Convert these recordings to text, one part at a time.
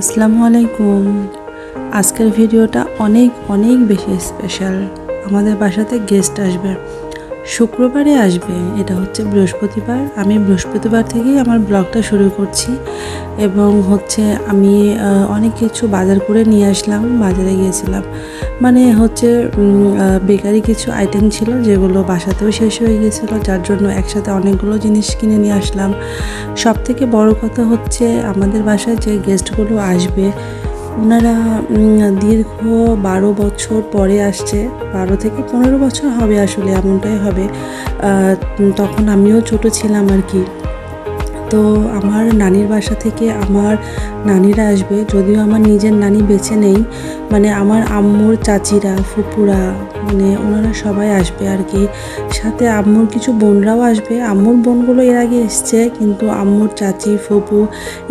আসসালামু আলাইকুম। আজকের ভিডিওটা অনেক অনেক বেশি স্পেশাল আমাদের বাসাতে গেস্ট আসবে। শুক্রবারে আসবে, এটা হচ্ছে বৃহস্পতিবার। আমি বৃহস্পতিবার থেকেই আমার ব্লগটা শুরু করছি এবং হচ্ছে আমি অনেক কিছু বাজার করে নিয়ে আসলাম, বাজারে গিয়েছিলাম। মানে হচ্ছে বেকারি কিছু আইটেম ছিল যেগুলো বাসাতেও শেষ হয়ে গিয়েছিল, যার জন্য একসাথে অনেকগুলো জিনিস কিনে নিয়ে আসলাম। সব থেকে বড় কথা হচ্ছে, আমাদের বাসায় যে গেস্টগুলো আসবে ওনারা দীর্ঘ বারো বছর পরে আসছে। বারো থেকে পনেরো বছর হবে আসলে এমনটাই হবে। তখন আমিও ছোট ছিলাম আর কি। তো আমার নানির বাসা থেকে আমার নানিরা আসবে। যদিও আমার নিজের নানি বেঁচে নেই মানে আমার আম্মুর চাচিরা, ফুপুরা মানে ওনারা সবাই আসবে আর কি। সাথে আম্মুর কিছু বোনরাও আসবে। আম্মুর বোনগুলো এর আগে এসছে, কিন্তু আম্মুর চাচি, ফুপু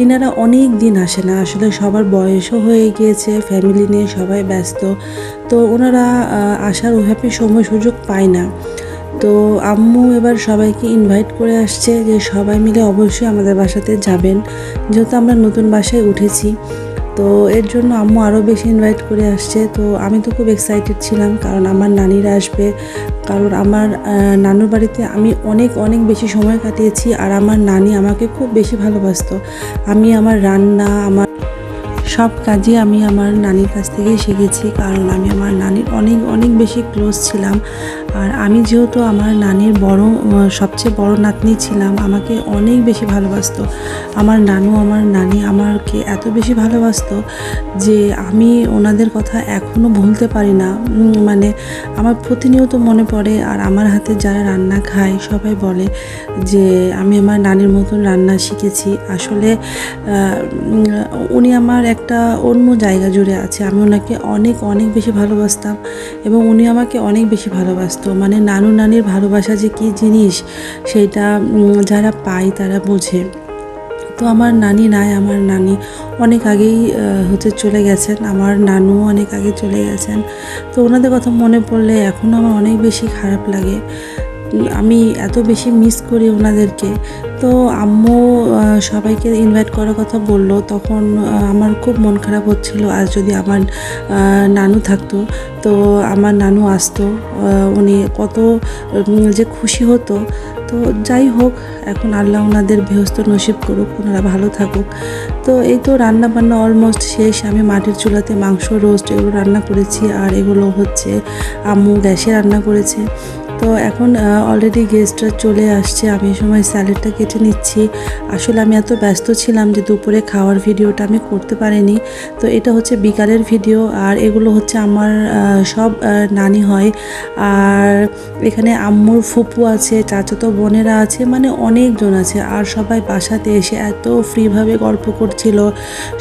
এনারা অনেক দিন আসে না। আসলে সবার বয়সও হয়ে গিয়েছে ফ্যামিলি নিয়ে সবাই ব্যস্ত। তো ওনারা আসার ওইভাবে সময় সুযোগ পায় না। তো আম্মু এবার সবাইকে ইনভাইট করে আসছে যে সবাই মিলে অবশ্যই আমাদের বাসাতে যাবেন। যেহেতু আমরা নতুন বাসায় উঠেছি, তো এর জন্য আম্মু আরও বেশি ইনভাইট করে আসছে। তো আমি তো খুব এক্সাইটেড ছিলাম, কারণ আমার নানিরা আসবে। কারণ আমার নানুর বাড়িতে আমি অনেক অনেক বেশি সময় কাটিয়েছি, আর আমার নানি আমাকে খুব বেশি ভালোবাসতো। আমি আমার রান্না, আমার সব কাজই আমি আমার নানির কাছ থেকেই শিখেছি, কারণ আমি আমার নানির অনেক অনেক বেশি ক্লোজ ছিলাম। আর আমি যেহেতু আমার নানির বড় সবচেয়ে বড় নাতনি ছিলাম, আমাকে অনেক বেশি ভালোবাসতো। আমার নানু, আমার নানি আমাকে এত বেশি ভালোবাসতো যে আমি ওনাদের কথা এখনও ভুলতে পারি না। মানে আমার প্রতিনিয়ত মনে পড়ে, আর আমার হাতে যারা রান্না খায় সবাই বলে যে আমি আমার নানির মতন রান্না শিখেছি। আসলে উনি আমার একটা অন্য জায়গা জুড়ে আছে। আমি ওনাকে অনেক অনেক বেশি ভালোবাসতাম এবং উনি আমাকে অনেক বেশি ভালোবাসতো। মানে নানু নানির ভালোবাসা যে কী জিনিস, সেটা যারা পায় তারা বোঝে। তো আমার নানি নাই, আমার নানি অনেক আগেই হচ্ছে চলে গেছেন। আমার নানু অনেক আগে চলে গেছেন। তো ওনাদের কথা মনে পড়লে এখনও আমার অনেক বেশি খারাপ লাগে। আমি এত বেশি মিস করি ওনাদেরকে। তো আম্মু সবাইকে ইনভাইট করার কথা বলল। তখন আমার খুব মন খারাপ হচ্ছিল। আর যদি আমার নানু থাকতো, তো আমার নানু আসতো। উনি কত যে খুশি হতো। তো যাই হোক, এখন আল্লাহ ওনাদের বৃহস্ত নসিব করুক, ওনারা ভালো থাকুক। তো এই তো রান্না বান্না অলমোস্ট শেষ। আমি মাটির চুলাতে মাংস রোস্ট এগুলো রান্না করেছি। আর এগুলো হচ্ছে আম্মু গ্যাসে রান্না করেছে। তো এখন অলরেডি গেস্টরা চলে আসছে। আমি এই সময় স্যালাডটা কেটে নিচ্ছি। আসলে আমি এত ব্যস্ত ছিলাম যে দুপুরে খাওয়ার ভিডিওটা আমি করতে পারিনি। তো এটা হচ্ছে বিকালের ভিডিও। আর এগুলো হচ্ছে আমার সব নানি হয়। আর এখানে আম্মুর ফুপু আছে, চাচাতো বোনেরা আছে মানে অনেকজন আছে। আর সবাই বাসাতে এসে এত ফ্রিভাবে গল্প করছিল।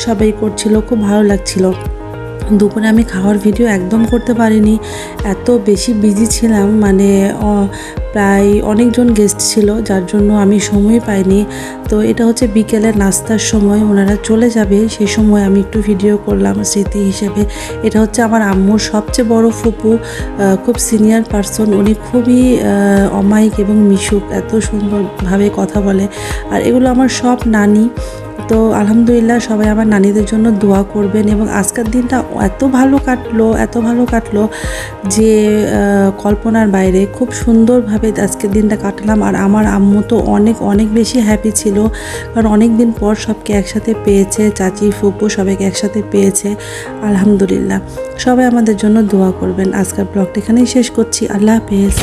সবাই করছিল, খুব ভালো লাগছিল। দুপুরে আমি খাওয়ার ভিডিও একদম করতে পারিনি। এত বেশি বিজি ছিলাম মানে প্রায় অনেকজন গেস্ট ছিল, যার জন্য আমি সময় পাইনি। তো এটা হচ্ছে বিকেলের নাস্তার সময়, ওনারা চলে যাবে সেই সময় আমি একটু ভিডিও করলাম স্মৃতি হিসেবে। এটা হচ্ছে আমার আম্মুর সবচেয়ে বড় ফুপু খুব সিনিয়র পার্সন উনি খুবই অমায়িক এবং মিশুক, এত সুন্দরভাবে কথা বলে। আর এগুলো আমার সব নানি। তো আলহামদুলিল্লাহ সবাই আমার নানিদের জন্য দোয়া করবেন এবং আজকের দিনটা এত ভালো কাটলো, এত ভালো কাটলো যে কল্পনার বাইরে খুব সুন্দরভাবে আজকের দিনটা কাটলাম আর আমার আম্মু তো অনেক অনেক বেশি হ্যাপি ছিল। কারণ অনেক দিন পর সবকে একসাথে পেয়েছে, চাচি, ফুপু সবাইকে একসাথে পেয়েছে, আলহামদুলিল্লাহ। সবাই আমাদের জন্য দোয়া করবেন। আজকের ব্লগটা এখানেই শেষ করছি। আল্লাহ হাফেজ।